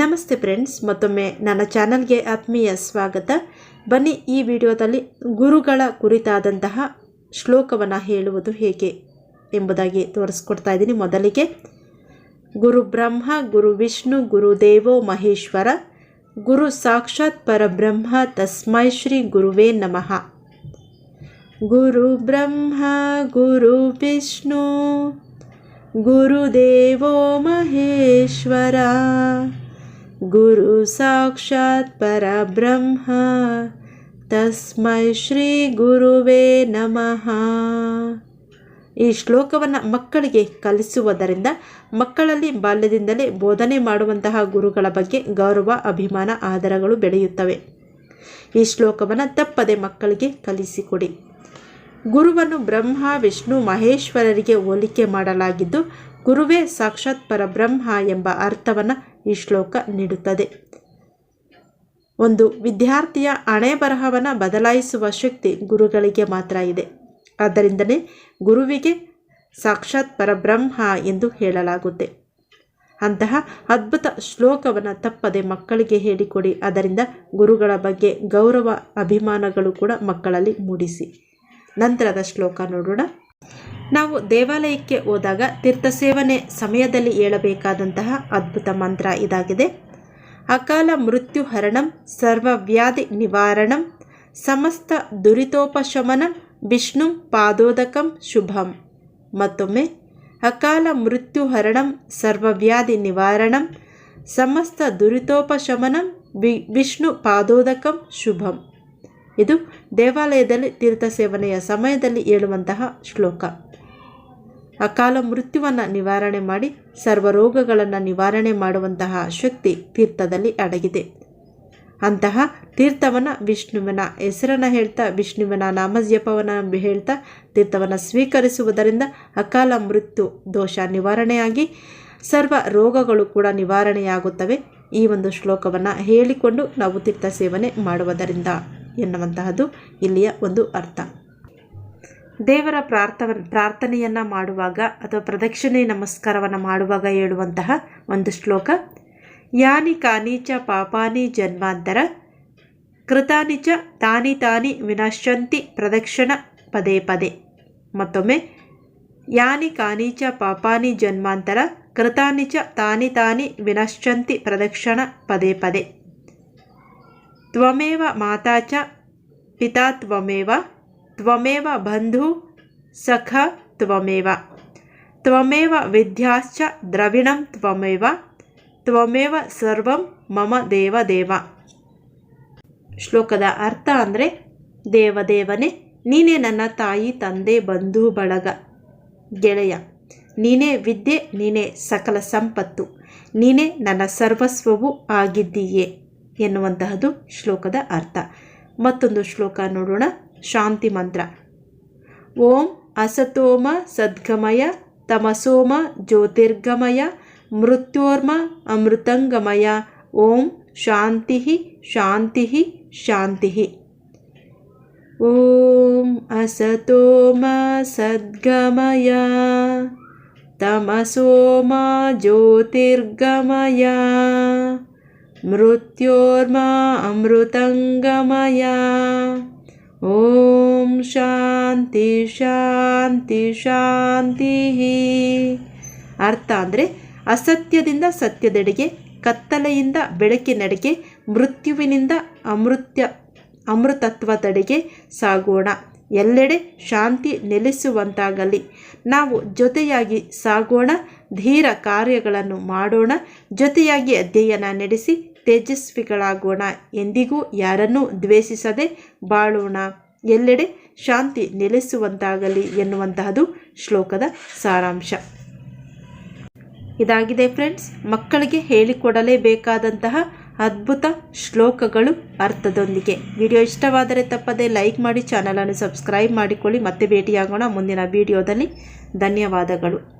ನಮಸ್ತೆ ಫ್ರೆಂಡ್ಸ್, ಮತ್ತೊಮ್ಮೆ ನನ್ನ ಚಾನಲ್ಗೆ ಆತ್ಮೀಯ ಸ್ವಾಗತ. ಬನ್ನಿ ಈ ವಿಡಿಯೋದಲ್ಲಿ ಗುರುಗಳ ಕುರಿತಾದಂತಹ ಶ್ಲೋಕವನ್ನು ಹೇಳುವುದು ಹೇಗೆ ಎಂಬುದಾಗಿ ತೋರಿಸ್ಕೊಡ್ತಾ ಇದ್ದೀನಿ ಮೊದಲಿಗೆ. ಗುರು ಬ್ರಹ್ಮ, ಗುರು ವಿಷ್ಣು, ಗುರು ದೇವೋ ಮಹೇಶ್ವರ, ಗುರು ಸಾಕ್ಷಾತ್ ಪರಬ್ರಹ್ಮ, ತಸ್ಮೈ ಶ್ರೀ ಗುರುವೇ ನಮಃ. ಗುರು ಬ್ರಹ್ಮ, ಗುರು ವಿಷ್ಣು ಗುರುದೇವೋ ಮಹೇಶ್ವರ. ಗುರು ಸಾಕ್ಷಾತ್ ಪರಬ್ರಹ್ಮ ತಸ್ಮೈ ಶ್ರೀ ಗುರುವೇ ನಮಃ ಈ ಶ್ಲೋಕವನ್ನು ಮಕ್ಕಳಿಗೆ ಕಲಿಸುವುದರಿಂದ ಮಕ್ಕಳಲ್ಲಿ ಬಾಲ್ಯದಿಂದಲೇ ಬೋಧನೆ ಮಾಡುವಂತಹ ಗುರುಗಳ ಬಗ್ಗೆ ಗೌರವ, ಅಭಿಮಾನ, ಆದರಗಳು ಬೆಳೆಯುತ್ತವೆ. ಈ ಶ್ಲೋಕವನ್ನು ತಪ್ಪದೆ ಮಕ್ಕಳಿಗೆ ಕಲಿಸಿಕೊಡಿ. ಗುರುವನ್ನು ಬ್ರಹ್ಮ, ವಿಷ್ಣು, ಮಹೇಶ್ವರರಿಗೆ ಹೋಲಿಕೆ ಮಾಡಲಾಗಿದ್ದು ಗುರುವೇ ಸಾಕ್ಷಾತ್ ಪರಬ್ರಹ್ಮ ಎಂಬ ಅರ್ಥವನ್ನು ಈ ಶ್ಲೋಕ ನೀಡುತ್ತದೆ. ಒಂದು ವಿದ್ಯಾರ್ಥಿಯ ಹಣೆ ಬರಹವನ್ನು ಬದಲಾಯಿಸುವ ಶಕ್ತಿ ಗುರುಗಳಿಗೆ ಮಾತ್ರ ಇದೆ. ಆದ್ದರಿಂದಲೇ ಗುರುವಿಗೆ ಸಾಕ್ಷಾತ್ ಪರಬ್ರಹ್ಮ ಎಂದು ಹೇಳಲಾಗುತ್ತೆ. ಅಂತಹ ಅದ್ಭುತ ಶ್ಲೋಕವನ್ನು ತಪ್ಪದೆ ಮಕ್ಕಳಿಗೆ ಹೇಳಿಕೊಡಿ. ಅದರಿಂದ ಗುರುಗಳ ಬಗ್ಗೆ ಗೌರವ, ಅಭಿಮಾನಗಳು ಕೂಡ ಮಕ್ಕಳಲ್ಲಿ ಮೂಡಿಸಿ. ನಂತರದ ಶ್ಲೋಕ ನೋಡೋಣ. ನಾವು ದೇವಾಲಯಕ್ಕೆ ಹೋದಾಗ ತೀರ್ಥ ಸೇವನೆ ಸಮಯದಲ್ಲಿ ಹೇಳಬೇಕಾದಂತಹ ಅದ್ಭುತ ಮಂತ್ರ ಇದಾಗಿದೆ. ಅಕಾಲ ಮೃತ್ಯು ಹರಣಂ ಸರ್ವವ್ಯಾಧಿ ನಿವಾರಣಂ, ಸಮಸ್ತ ದುರಿತೋಪಶಮನ, ವಿಷ್ಣು ಪಾದೋದಕಂ ಶುಭಂ. ಮತ್ತೊಮ್ಮೆ, ಅಕಾಲ ಮೃತ್ಯು ಹರಣಂ ಸರ್ವವ್ಯಾಧಿ ನಿವಾರಣಂ, ಸಮಸ್ತ ದುರಿತೋಪಶಮನಂ, ವಿ, ವಿಷ್ಣು ಪಾದೋದಕಂ ಶುಭಂ. ಇದು ದೇವಾಲಯದಲ್ಲಿ ತೀರ್ಥ ಸೇವನೆಯ ಸಮಯದಲ್ಲಿ ಹೇಳುವಂತಹ ಶ್ಲೋಕ. ಅಕಾಲ ಮೃತ್ಯುವನ್ನು ನಿವಾರಣೆ ಮಾಡಿ ಸರ್ವ ರೋಗಗಳನ್ನು ನಿವಾರಣೆ ಮಾಡುವಂತಹ ಶಕ್ತಿ ತೀರ್ಥದಲ್ಲಿ ಅಡಗಿದೆ. ಅಂತಹ ತೀರ್ಥವನ್ನು ವಿಷ್ಣುವಿನ ಹೆಸರನ್ನು ಹೇಳ್ತಾ, ವಿಷ್ಣುವಿನ ನಾಮಜಪವನ್ನು ಹೇಳ್ತಾ, ತೀರ್ಥವನ್ನು ಸ್ವೀಕರಿಸುವುದರಿಂದ ಅಕಾಲ ಮೃತ್ಯು ದೋಷ ನಿವಾರಣೆಯಾಗಿ ಸರ್ವ ರೋಗಗಳು ಕೂಡ ನಿವಾರಣೆಯಾಗುತ್ತವೆ. ಈ ಒಂದು ಶ್ಲೋಕವನ್ನು ಹೇಳಿಕೊಂಡು ನಾವು ತೀರ್ಥ ಸೇವನೆ ಮಾಡುವುದರಿಂದ ಎನ್ನುವಂತಹದ್ದು ಇಲ್ಲಿಯ ಒಂದು ಅರ್ಥ. ದೇವರ ಪ್ರಾರ್ಥವ ಪ್ರಾರ್ಥನೆಯನ್ನು ಮಾಡುವಾಗ ಅಥವಾ ಪ್ರದಕ್ಷಿಣೆ ನಮಸ್ಕಾರವನ್ನು ಮಾಡುವಾಗ ಹೇಳುವಂತಹ ಒಂದು ಶ್ಲೋಕ. ಯಾನಿ ಕಾನೀಚ ಪಾಪಾನಿ ಜನ್ಮಾಂತರ. ಕೃತಾನಿ ಚ ತಾನಿ ತಾನಿ ವಿನಶ್ಯಂತಿ ಪ್ರದಕ್ಷಿಣ ಪದೇ ಪದೇ. ಮತ್ತೊಮ್ಮೆ, ಯಾನಿ ಕಾನೀಚ ಪಾಪಾನಿ ಜನ್ಮಾಂತರ. ಕೃತಾನಿ ಚ ತಾನಿ ತಾನಿ ವಿನಶ್ಯಂತಿ ಪ್ರದಕ್ಷಿಣ ಪದೇ ಪದೇ. ತ್ವಮೇವ ಮಾತಾ ಚ ಪಿತಾ ತ್ವಮೇವ. ತ್ವಮೇವ ಬಂಧು ಸಖ ತ್ವಮೇವ. ತ್ವಮೇವ ವಿದ್ಯಾಶ್ಚ ದ್ರವಿಣಂ ತ್ವಮೇವ. ತ್ವಮೇವ ಸರ್ವಂ ಮಮ ದೇವ ದೇವ. ಶ್ಲೋಕದ ಅರ್ಥ ಅಂದರೆ ದೇವದೇವನೇ, ನೀನೇ ನನ್ನ ತಾಯಿ, ತಂದೆ, ಬಂಧು, ಬಳಗ. ಗೆಳೆಯ, ನೀನೇ ವಿದ್ಯೆ, ನೀನೇ ಸಕಲ ಸಂಪತ್ತು. ನೀನೇ ನನ್ನ ಸರ್ವಸ್ವವು ಆಗಿದ್ದೀಯೇ ಎನ್ನುವಂತಹದು ಶ್ಲೋಕದ ಅರ್ಥ. ಮತ್ತೊಂದು ಶ್ಲೋಕ ನೋಡೋಣ. ಶಾಂತಿ ಮಂತ್ರ ಓಂ ಅಸತೋಮ ಸದ್ಗಮಯ ತಮಸೋಮ ಜ್ಯೋತಿರ್ಗಮಯ ಮೃತ್ಯೋರ್ಮ ಅಮೃತಂಗಮಯ ಓಂ ಶಾಂತಿ ಶಾಂತಿ ಶಾಂತಿ ಓಂ ಅಸತೋಮ ಸದ್ಗಮಯ ತಮಸೋಮ ಜ್ಯೋತಿರ್ಗಮಯ ಮೃತ್ಯೋರ್ಮ ಅಮೃತಂಗಮಯ ಓಂ ಶಾಂತಿ ಶಾಂತಿ ಶಾಂತಿ ಅರ್ಥ ಅಂದರೆ ಅಸತ್ಯದಿಂದ ಸತ್ಯದೆಡೆಗೆ, ಕತ್ತಲೆಯಿಂದ ಬೆಳಕಿನೆಡೆಗೆ ಮೃತ್ಯುವಿನಿಂದ ಅಮೃತ್ಯ, ಅಮೃತತ್ವದೆಡೆಗೆ ಸಾಗೋಣ. ಎಲ್ಲೆಡೆ ಶಾಂತಿ ನೆಲೆಸುವಂತಾಗಲಿ. ನಾವು ಜೊತೆಯಾಗಿ ಸಾಗೋಣ, ಧೀರ ಕಾರ್ಯಗಳನ್ನು ಮಾಡೋಣ, ಜೊತೆಯಾಗಿ ಅಧ್ಯಯನ ನಡೆಸಿ ತೇಜಸ್ವಿಗಳಾಗೋಣ. ಎಂದಿಗೂ ಯಾರನ್ನೂ ದ್ವೇಷಿಸದೆ ಬಾಳೋಣ. ಎಲ್ಲೆಡೆ ಶಾಂತಿ ನೆಲೆಸುವಂತಾಗಲಿ ಎನ್ನುವಂತಹದು ಶ್ಲೋಕದ ಸಾರಾಂಶ. ಇದಾಗಿದೆ ಫ್ರೆಂಡ್ಸ್, ಮಕ್ಕಳಿಗೆ ಹೇಳಿಕೊಡಲೇಬೇಕಾದಂತಹ ಅದ್ಭುತ ಶ್ಲೋಕಗಳು ಅರ್ಥದೊಂದಿಗೆ. ವಿಡಿಯೋ ಇಷ್ಟವಾದರೆ ತಪ್ಪದೆ ಲೈಕ್ ಮಾಡಿ, ಚಾನಲನ್ನು ಸಬ್ಸ್ಕ್ರೈಬ್ ಮಾಡಿಕೊಳ್ಳಿ. ಮತ್ತೆ ಭೇಟಿಯಾಗೋಣ ಮುಂದಿನ ವಿಡಿಯೋದಲ್ಲಿ. ಧನ್ಯವಾದಗಳು.